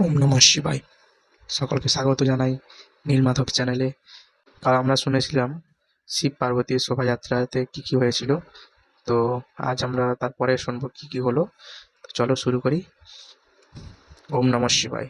ওম নমঃ শিবায়। সকলকে স্বাগত জানাই নীলমাধব চ্যানেলে। কাল আমরা শুনেছিলাম শিব পার্বতীর শোভাযাত্রাতে কি কি হয়েছিল। তো আজ আমরা তারপরে শুনব কি কি হলো। চলো শুরু করি। ওম নমঃ শিবায়।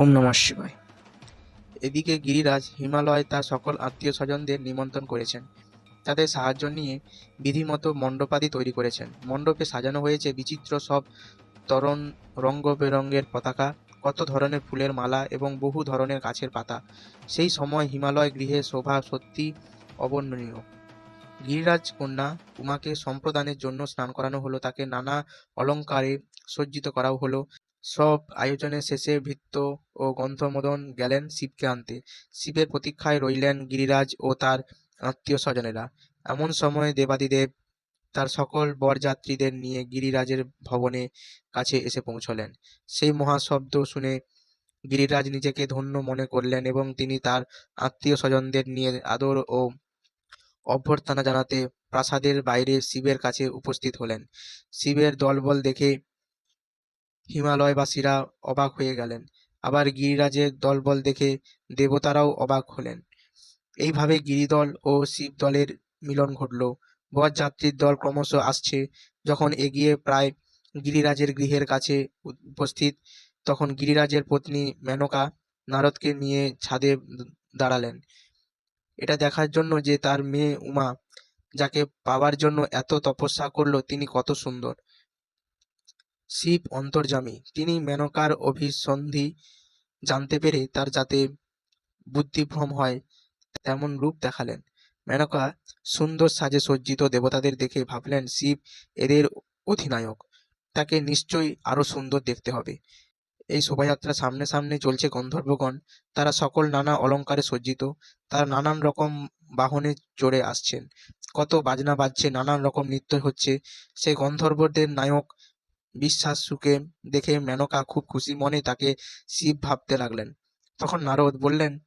ওম নমঃ শিবায়। এদিকে গিরিরাজ হিমালয় তার সকল আত্মীয় স্বজনদের নিমন্ত্রণ করেছেন। তাদের সাহায্য নিয়ে বিধিমতো মণ্ডপাদি তৈরি করেছেন। মণ্ডপে সাজানো হয়েছে বিচিত্র সব তরণ রঙ্গ বেরঙ্গের পতাকা, কত ধরনের ফুলের মালা এবং বহু ধরনের গাছের পাতা। সেই সময় হিমালয় গৃহে শোভা সত্যি অবর্ণনীয়। গিরিরাজ কন্যা উমাকে সম্প্রদানের জন্য স্নান করানো হলো, তাকে নানা অলঙ্কারে সজ্জিত করাও হলো। সব আয়োজনের শেষে ভৃত্য ও গন্ধমদন গেলেন শিবকে আনতে। শিবের প্রতীক্ষায় রইলেন গিরিরাজ ও তার আত্মীয় স্বজনেরা এমন সময় দেবাদিদেব তার সকল বরযাত্রীদের নিয়ে গিরিরাজের ভবনে কাছে এসে পৌঁছলেন। সেই মহাশব্দ শুনে গিরিরাজ নিজেকে ধন্য মনে করলেন এবং তিনি তার আত্মীয় স্বজনদের নিয়ে আদর ও অভ্যর্থনা জানাতে প্রাসাদের বাইরে শিবের কাছে উপস্থিত হলেন। শিবের দলবল দেখে হিমালয়বাসীরা অবাক হয়ে গেলেন। আবার গিরিরাজের দলবল দেখে দেবতারাও অবাক হলেন। এইভাবে গিরিদল ও শিব দলের মিলন ঘটল। বরযাত্রীর দল ক্রমশ আসছে। যখন এগিয়ে প্রায় গিরিরাজের গৃহের কাছে উপস্থিত, তখন গিরিরাজের পত্নী মেনকা নারদকে নিয়ে ছাদে দাঁড়ালেন। এটা দেখার জন্য যে তার মেয়ে উমা, যাকে পাবার জন্য এত তপস্যা করল, তিনি কত সুন্দর। শিব অন্তর্যামী। তিনি মেনকার অভিসন্ধি জানতে পেরে তার যাতে বুদ্ধিভ্রম হয়, তেমন রূপ দেখালেন। মেনকা সুন্দর সাজে সজ্জিত দেবতাদের দেখে ভাবলেন, শিব এদের অধিনায়ক। তাকে নিশ্চয়ই আরও সুন্দর দেখতে হবে। এই শোভাযাত্রা সামনে সামনে চলছে গন্ধর্বগণ তারা সকল নানা অলংকারে সজ্জিত। তারা নানান রকম বাহনে চড়ে আসছেন। কত বাজনা বাজছে, নানান রকম নৃত্য হচ্ছে। সেই গন্ধর্বদের নায়ক বিশ্বাসুকে দেখে মেনকা খুব খুশি মনে তাকে শিব ভাবতে লাগলেন। তখন নারদ বললেন,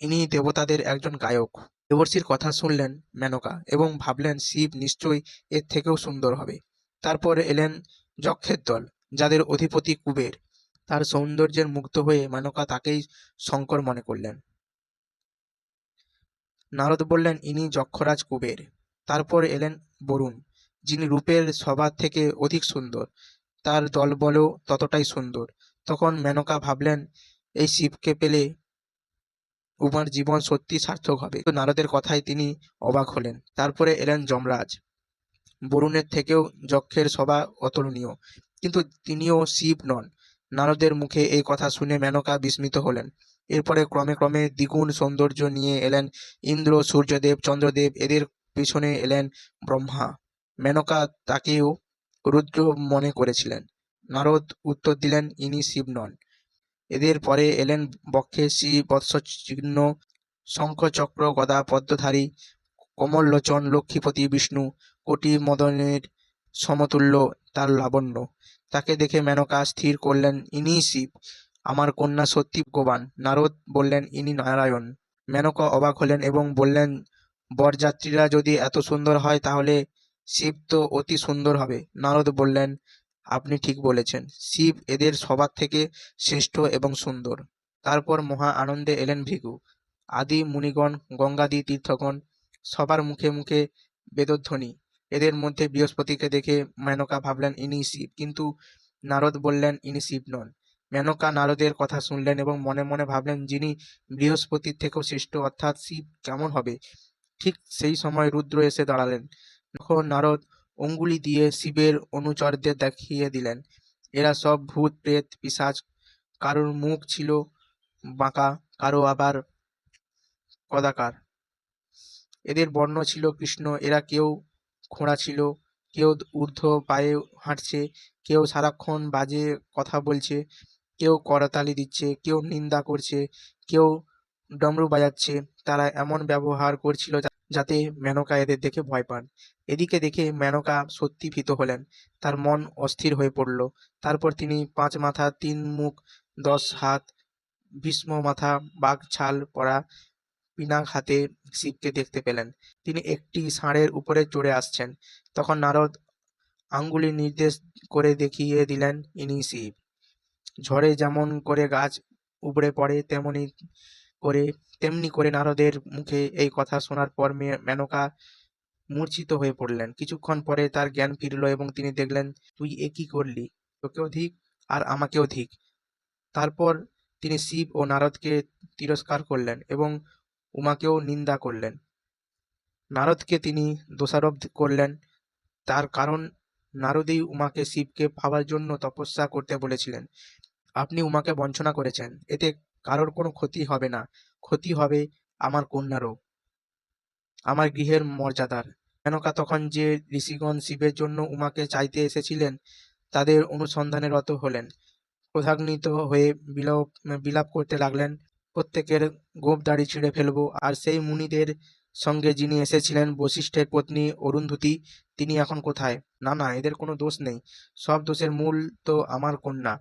ইনি দেবতাদের একজন গায়ক। দেবর্ষির কথা শুনলেন মেনকা এবং ভাবলেন শিব নিশ্চয়ই এর থেকেও সুন্দর হবে। তারপর এলেন যক্ষের দল, যাদের অধিপতি কুবের। তার সৌন্দর্যের মুগ্ধ হয়ে মেনকা তাকেই শঙ্কর মনে করলেন। নারদ বললেন, ইনি যক্ষরাজ কুবের। তারপর এলেন বরুণ। যিনি রূপের সবার থেকে অধিক সুন্দর, তার দলবলও ততটাই সুন্দর। তখন মেনকা ভাবলেন, এই শিবকে পেলে উমার জীবন সত্যি সার্থক হবে। নারদের কথায় তিনি অবাক হলেন। তারপরে এলেন যমরাজ। বরুণের থেকেও যক্ষের সভা অতুলনীয়, কিন্তু তিনিও শিব নন। নারদের মুখে এই কথা শুনে মেনকা বিস্মিত হলেন। এরপরে ক্রমে ক্রমে দ্বিগুণ সৌন্দর্য নিয়ে এলেন ইন্দ্র, সূর্যদেব, চন্দ্রদেব, এদের পিছনে এলেন ব্রহ্মা। মেনকা তাকেও রুদ্র মনে করেছিলেন। নারদ উত্তর দিলেন, ইনি শিব নন। এদের পরে এলেন বক্ষে শ্রী বৎসচিহ্ন শঙ্খ চক্র গদা পদ্মধারী, কমললোচন, লক্ষ্মীপতি, বিষ্ণু কোটি মদনের সমতুল্য, তার লাবণ্য। তাকে দেখে মেনকা স্থির করলেন ইনিই শিব, আমার কন্যা সত্যি ভগবান। নারদ বললেন, ইনি নারায়ণ। মেনকা অবাক হলেন এবং বললেন, বরযাত্রীরা যদি এত সুন্দর হয় তাহলে শিব তো অতি সুন্দর হবে। নারদ বললেন, আপনি ঠিক বলেছেন। শিব এদের সবার থেকে শ্রেষ্ঠ এবং সুন্দর। তারপর মহা আনন্দে এলেন ভিগু। আদি, মুনিগণ, গঙ্গাদি, তীর্থগণ, সবার মুখে মুখে বেদধ্বনি। এদের মধ্যে বৃহস্পতিকে দেখে মেনকা ভাবলেন, ইনি শিব। কিন্তু নারদ বললেন, ইনি শিব নন। মেনকা নারদের কথা শুনলেন এবং মনে মনে ভাবলেন, যিনি বৃহস্পতির থেকেও শ্রেষ্ঠ, অর্থাৎ শিব কেমন হবে? ঠিক সেই সময় রুদ্র এসে দাঁড়ালেন। তখন নারদ অঙ্গুলি দিয়ে শিবের অনুচরদের দেখিয়ে দিলেন। এরা সব ভূত, প্রেত পিশাচ কারোর মুখ ছিল বাঁকা, কারও আবার কদাকার। এদের বর্ণ ছিল কৃষ্ণ, এরা কেউ খোঁড়া ছিল, কেউ ঊর্ধ্ব পায়ে হাঁটছে, কেউ সারাক্ষণ বাজে কথা বলছে, কেউ করতালি দিচ্ছে, কেউ নিন্দা করছে, কেউ ডমরু বাজাচ্ছে। তারা এমন ব্যবহার করছিল যাতে মেনকা এদের দেখে ভয় পান। এদিকে দেখে মেনকা সত্যি ভীত হলেন। তার মন অস্থির হয়ে পড়ল। তারপর তিনি পাঁচ মাথা, তিন মুখ, দশ হাত, ভীষ্ম মাথা, বাঘ ছাল পরা পিনাক হাতে শিবকে দেখতে পেলেন। তিনি একটি ষাঁড়ের উপরে চড়ে আসছেন। তখন নারদ আঙ্গুলি নির্দেশ করে দেখিয়ে দিলেন, ইনি শিব। ঝড়ে যেমন করে গাছ উপড়ে পড়ে, তেমনি করে, তেমনি করে নারদের মুখে এই কথা শোনার পর মেনকা মূর্ছিত হয়ে পড়লেন। কিছুক্ষণ পরে তার জ্ঞান ফিরল এবং তিনি দেখলেন, তুই এ কি করলি? তোকেও ধিক আর আমাকেও ধিক তারপর তিনি শিব ও নারদকে তিরস্কার করলেন এবং উমাকেও নিন্দা করলেন। নারদকে তিনি দোষারোপ করলেন। তার কারণ, নারদেই উমাকে শিবকে পাওয়ার জন্য তপস্যা করতে বলেছিলেন। আপনি উমাকে বঞ্চনা করেছেন। এতে কারোর কোনো ক্ষতি হবে না। ক্ষতি হবে আমার কন্যারও আমার গৃহের মর্যাদার। মেনকা তখন যে ঋষিগণ শিবের জন্য উমাকে চাইতে এসেছিলেন, তাদের অনুসন্ধানে রত হলেন। ক্রোধান্বিত হয়ে বিলাপ বিলাপ করতে লাগলেন, প্রত্যেকের গোপ দাড়ি ছিঁড়ে ফেলব, আর সেই মুনিদের সঙ্গে যিনি এসেছিলেন, বশিষ্ঠের পত্নী অরুন্ধতি, তিনি এখন কোথায়? না না, এদের কোনো দোষ নেই। সব দোষের মূল তো আমার কন্যা।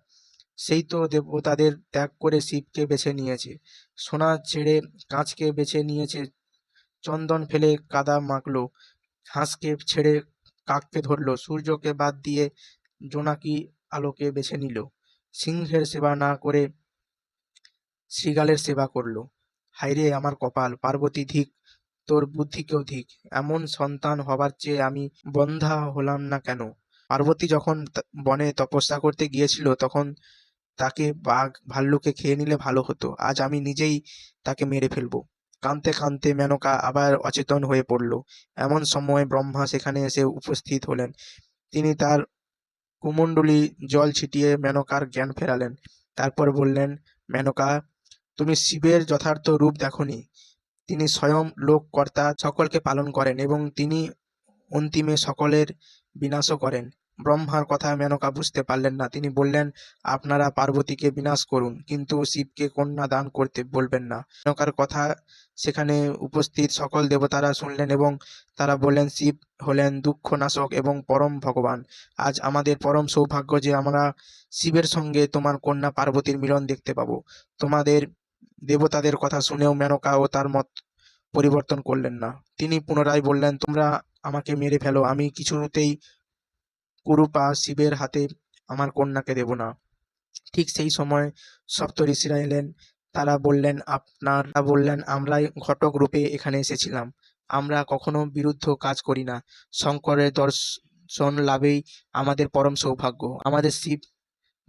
সেই তো দেবতাদের ত্যাগ করে শিবকে বেছে নিয়েছে। সোনা ছেড়ে কাঁচকে বেছে নিয়েছে। চন্দন ফেলে কাদা মাখলো। হাঁসকে ছেড়ে কাককে ধরলো। সূর্যকে বাদ দিয়ে জোনাকি আলোকে বেছে নিল। সিংহের সেবা না করে শৃগালের সেবা করল। হায়রে আমার কপাল, পার্বতী ধিক, তোর বুদ্ধিকেও ধিক? এমন সন্তান হবার চেয়ে আমি বন্ধা হলাম না কেন? পার্বতী যখন বনে তপস্যা করতে গিয়েছিল, তখন তাকে বাঘ ভাল্লুকে খেয়ে নিলে ভালো হতো। আজ আমি নিজেই তাকে মেরে ফেলব। কাঁদতে কাঁদতে মেনকা আবার অচেতন হয়ে পড়ল। এমন সময় ব্রহ্মা সেখানে এসে উপস্থিত হলেন। তিনি তার কুমণ্ডলী জল ছিটিয়ে মেনকার জ্ঞান ফেরালেন। তারপর বললেন, মেনকা, তুমি শিবের যথার্থ রূপ দেখনি। তিনি স্বয়ং লোককর্তা সকলকে পালন করেন এবং তিনি অন্তিমে সকলের বিনাশও করেন। ব্রহ্মার কথা মেনকা বুঝতে পারলেন না। তিনি বললেন, আপনারা পার্বতীকে বিনাশ করুন, কিন্তু শিবকে কন্যা দান করতে বলবেন না। মেনকার কথা সেখানে উপস্থিত সকল দেবতারা শুনলেন এবং তারা বললেন, শিব হলেন দুঃখ নাশক এবং পরম ভগবান। আজ আমাদের পরম সৌভাগ্য যে আমরা শিবের সঙ্গে তোমার কন্যা পার্বতীর মিলন দেখতে পাবো। তোমাদের দেবতাদের কথা শুনেও মেনকা ও তার মত পরিবর্তন করলেন না। তিনি পুনরায় বললেন, তোমরা আমাকে মেরে ফেলো, আমি কিছুতেই কুরুপা শিবের হাতে আমার কন্যাকে দেব না। ঠিক সেই সময় সপ্ত ঋষিরা এলেন। তারা বললেন, আপনারা বললেন, আমরাই ঘটক রূপে এখানে এসেছিলাম। আমরা কখনো বিরুদ্ধ কাজ করি না। শঙ্করের দর্শন লাভেই আমাদের পরম সৌভাগ্য। আমাদের শিব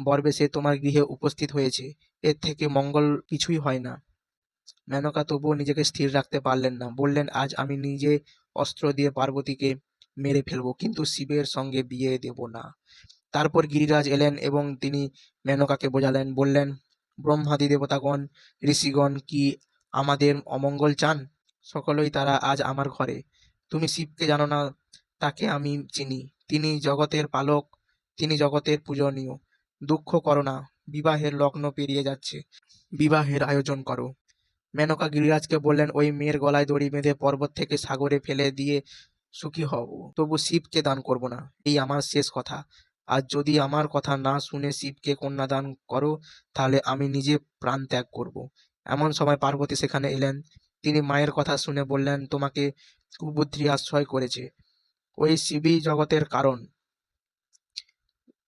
বরবেশে তোমার গৃহে উপস্থিত হয়েছে। এর থেকে মঙ্গল কিছুই হয় না। মেনকা তবুও নিজেকে স্থির রাখতে পারলেন না। বললেন, আজ আমি নিজে অস্ত্র দিয়ে পার্বতীকে মেরে ফেলব, কিন্তু শিবের সঙ্গে বিয়ে দেব না। তারপর গিরিরাজ এলেন এবং তিনি মেনকাকে বোঝালেন, বললেন, ব্রহ্মাদি দেবতাগণ, ঋষিগণ কি আমাদের অমঙ্গল চান? সকলেই তারা আজ আমার ঘরে। তুমি শিবকে জানো না, তাকে আমি চিনি। তিনি জগতের পালক, তিনি জগতের পূজনীয়। দুঃখ করো না, বিবাহের লগ্ন পেরিয়ে যাচ্ছে, বিবাহের আয়োজন করো। মেনকা গিরিরাজকে বললেন, ওই মেয়ের গলায় দড়ি বেঁধে পর্বত থেকে সাগরে ফেলে দিয়ে সুখী হব। তবু শিবকে দান করব না, এই আমার শেষ কথা। আর যদি আমার কথা না শুনে শিবকে কন্যা দান করো, তাহলে আমি নিজে প্রাণ ত্যাগ করব। এমন সময় পার্বতী সেখানে এলেন। তিনি মায়ের কথা শুনে বললেন, তোমাকে কুবুদ্ধি আশ্রয় করেছে। ওই শিবই জগতের কারণ।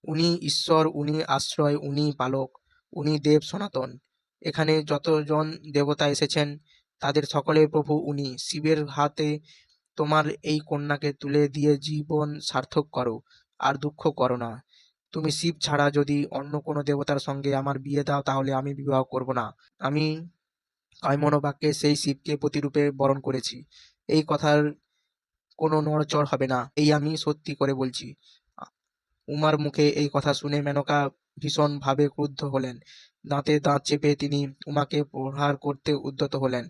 উনি ঈশ্বর, উনি আশ্রয়, উনি পালক উনি দেব সনাতন। এখানে যতজন দেবতা এসেছেন, তাদের সকলের প্রভু উনি। শিবের হাতে তোমার এই কন্যাকে তুলে দিয়ে জীবন সার্থক করো, আর দুঃখ করো না। তুমি শিব ছাড়া যদি অন্য কোনো দেবতার সঙ্গে আমার বিয়ে দাও, তাহলে আমি বিবাহ করব না। আমি কায়মনোবাক্যে সেই শিবকে প্রতিরূপে বরণ করেছি। এই কথার কোনো নড়চড় হবে না, এই আমি সত্যি করে বলছি। উমার মুখে এই কথা শুনে মেনকা ভীষণভাবে ক্রুদ্ধ হলেন। দাঁতে দাঁত চেপে তিনি উমাকে প্রহার করতে উদ্যত হলেন।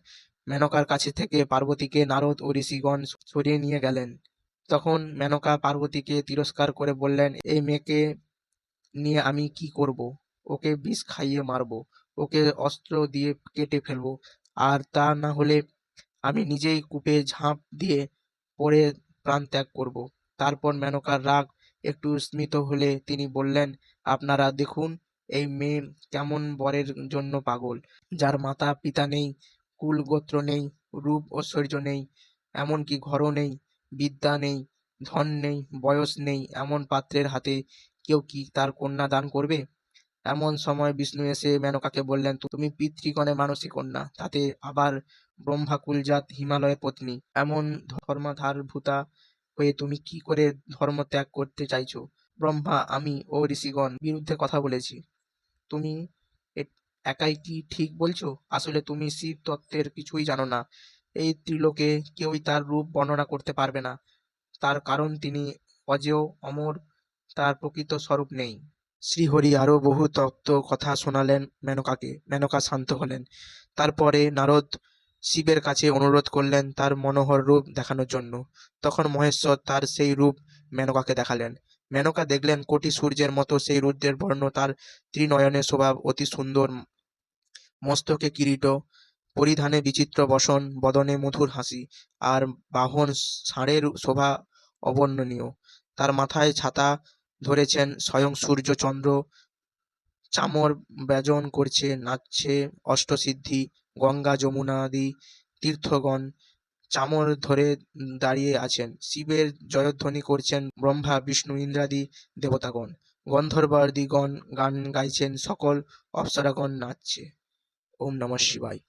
মেনকার কাছে থেকে পার্বতীকে নারদ ও ঋষিগণ সরিয়ে নিয়ে গেলেন। তখন মেনকা পার্বতীকে তিরস্কার করে বললেন, এই মেয়েকে নিয়ে আমি কি করব? ওকে বিষ খাইয়ে মারবো, ওকে অস্ত্র দিয়ে কেটে ফেলব, আর তা না হলে আমি নিজেই কূপে ঝাঁপ দিয়ে পরে প্রাণ ত্যাগ করব। তারপর মেনকার রাগ একটু স্মিত হলে তিনি বললেন, আপনারা দেখুন, এই মেয়ে কেমন বরের জন্য পাগল, যার মাতা পিতা নেই কুল গোত্র নেই, রূপ ঐশ্বর্য নেই, এমনকি ঘরও নেই, বিদ্যা নেই, ধন নেই, বয়স নেই, এমন পাত্রের হাতে কেউ কি তার কন্যা দান করবে? এমন সময় বিষ্ণু এসে মেনকাকে বললেন, তুমি পিতৃগণে মানসী কন্যা, তাতে আবার ব্রহ্মাকুলজাত হিমালয়ের পত্নী। এমন ধর্মাধারভূতা হয়ে তুমি কি করে ধর্ম ত্যাগ করতে চাইছো? ব্রহ্মা, আমি ও ঋষিগণ বিরুদ্ধে কথা বলেছি। তুমি একাই কি ঠিক বলছো? আসলে তুমি শিব তত্ত্বের কিছুই জানো না। এই ত্রিলোকে কেউই তার রূপ বর্ণনা করতে পারবে না। তার কারণ তিনি অজেয়, অমর, তার প্রকৃত স্বরূপ নেই। শ্রীহরি আরও বহু তত্ত্ব কথা শোনালেন মেনকাকে। মেনকা শান্ত হলেন। তারপরে নারদ শিবের কাছে অনুরোধ করলেন তার মনোহর রূপ দেখানোর জন্য। তখন মহেশ্বর তার সেই রূপ মেনকাকে দেখালেন। মেনকা দেখলেন কোটি সূর্যের মতো সেই রুদ্রের বর্ণ তার ত্রিনয়নের স্বভাব অতি সুন্দর, মস্তকে কিরীট, পরিধানে বিচিত্র বসন, বদনে মধুর হাসি আর বাহন ষাঁড়ের শোভা অবর্ণনীয়। তার মাথায় ছাতা ধরেছেন স্বয়ং সূর্য, চন্দ্র, চামর ব্যজন করছে, নাচছে অষ্টসিদ্ধি, গঙ্গা, যমুনা আদি তীর্থগণ চামর ধরে দাঁড়িয়ে আছেন। শিবের জয়ধ্বনি করছেন ব্রহ্মা, বিষ্ণু, ইন্দ্রাদি দেবতাগণ। গন্ধর্বাদিগণ গান গাইছেন সকল অপ্সরাগণ নাচছে। ওম নমঃ শিবায়।